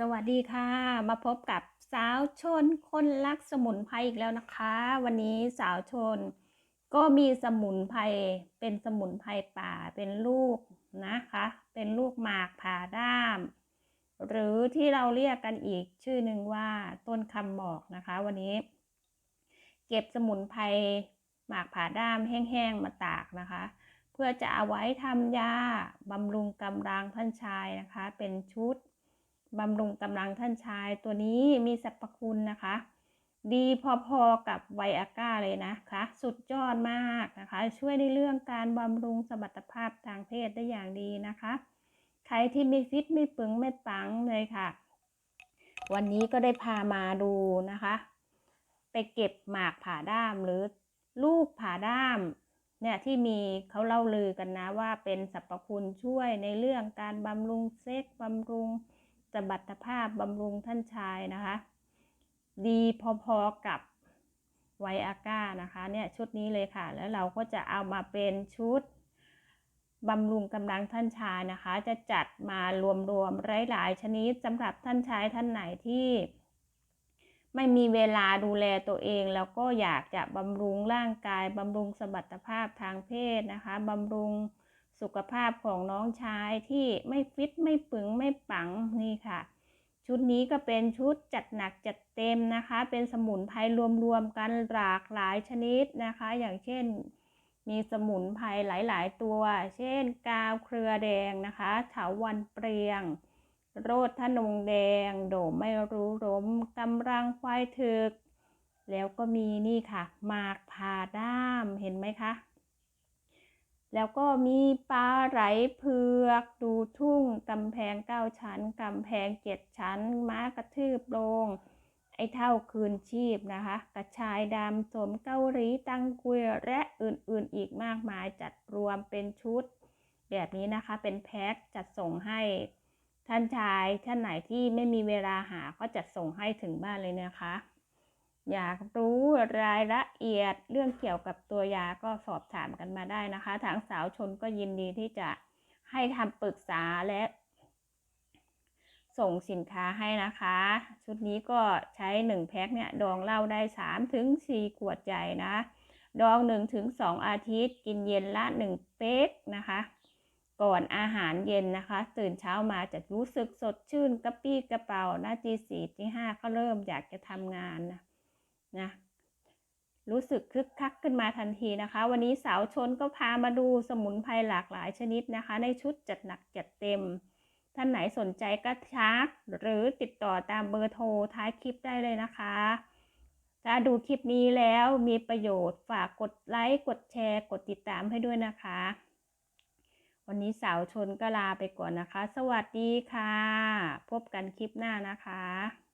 สวัสดีค่ะ มาพบกับสาวชนคนรักสมุนไพรอีกแล้วนะคะ วันนี้สาวชน ก็มีสมุนไพรเป็นสมุนไพรป่าเป็นลูกนะคะ เป็นลูกหมากผ่าด้าม หรือที่เราเรียกกันอีกชื่อหนึ่งว่าต้นคำบอกนะคะ วันนี้ เก็บสมุนไพรหมากผ่าด้ามแห้งๆมาตากนะคะเพื่อจะเอาไว้ทำยาบำรุงกำลังท่านชายนะคะ เป็นชุด บำรุงกำลังท่านชาย ตัวนี้มีสรรพคุณนะคะ ดีพอๆกับไวอาก้าเลยนะคะ สุดยอดมากนะคะ ช่วยในเรื่องการบำรุงสมรรถภาพทางเพศได้อย่างดีนะคะ ใครที่ไม่ฟิตไม่ปึงไม่ปังเลยค่ะ วันนี้ก็ได้พามาดูนะคะ ไปเก็บหมากผ่าด้ามหรือลูกผ่าด้ามเนี่ยที่มีเขาเล่าลือกันนะว่าเป็นสรรพคุณช่วยในเรื่องการบำรุงเซ็กบำรุง สมรรถภาพบำรุงท่านชายนะคะ ดีพอๆกับไวอาก้านะคะเนี่ยชุดนี้เลยค่ะ แล้วเราก็จะเอามาเป็นชุดบำรุงกำลังท่านชายนะคะ จะจัดมารวมๆหลายๆชนิดสำหรับท่านชายท่านไหนที่ไม่มีเวลาดูแลตัวเอง แล้วก็อยากจะบำรุงร่างกายบำรุงสมรรถภาพทางเพศนะคะบำรุง สุขภาพของน้องชายที่ไม่ฟิตไม่ปึงไม่ปังนี่ค่ะ ชุดนี้ก็เป็นชุดจัดหนักจัดเต็มนะคะ เป็นสมุนไพรรวมๆกันหลากหลายชนิดนะคะ อย่างเช่น มีสมุนไพรหลาย ๆ ตัว เช่น กาวเครือแดงนะคะเถาวันเปรียง โรดทนงแดง โดมไม่รู้ล้มกำลังควายถึก แล้วก็มีนี่ค่ะหมากผ่าด้ามเห็นไหมคะ แล้วก็มีปลาไหลเผือกดูทุ่งกำแพงเก้าชั้นกำแพงเจ็ดชั้น ม้ากระทืบโลงไอ้เท่าคืนชีพนะคะ กระชายดำสมเกาหลีตังกุยและอื่นๆอีกมากมายจัดรวมเป็นชุด แบบนี้นะคะเป็นแพ็คจัดส่งให้ท่านชายท่านไหนที่ไม่มีเวลาหาก็จัดส่งให้ถึงบ้านเลยนะคะ อยากรู้รายละเอียดเรื่องเกี่ยวกับตัวยาก็สอบถามกันมาได้นะคะ ทางสาวชนก็ยินดีที่จะให้คำปรึกษาและ ส่งสินค้าให้นะคะ ชุดนี้ก็ใช้ 1 แพ็คเนี่ย ดองเหล้าได้3ถึง4ขวดใหญ่นะ ดอง1ถึง2อาทิตย์ กินเย็นละ 1 เป๊กนะคะ ก่อนอาหารเย็นนะคะ ตื่นเช้ามาจะรู้สึกสดชื่นกระปี้กระเป๋านะจีสี่ที่ห้าก็เริ่มอยากจะทำงานนะ นะรู้สึกคึกคักขึ้นมาทันทีนะคะ วันนี้สาวชนก็พามาดูสมุนไพรหลากหลายชนิดนะคะ ในชุดจัดหนักจัดเต็ม ท่านไหนสนใจก็ชักหรือติดต่อตามเบอร์โทรท้ายคลิปได้เลยนะคะถ้าดูคลิปนี้แล้วมีประโยชน์ฝากกดไลค์กดแชร์ กดติดตามให้ด้วยนะคะ วันนี้สาวชนก็ลาไปก่อนนะคะ สวัสดีค่ะ พบกันคลิปหน้านะคะ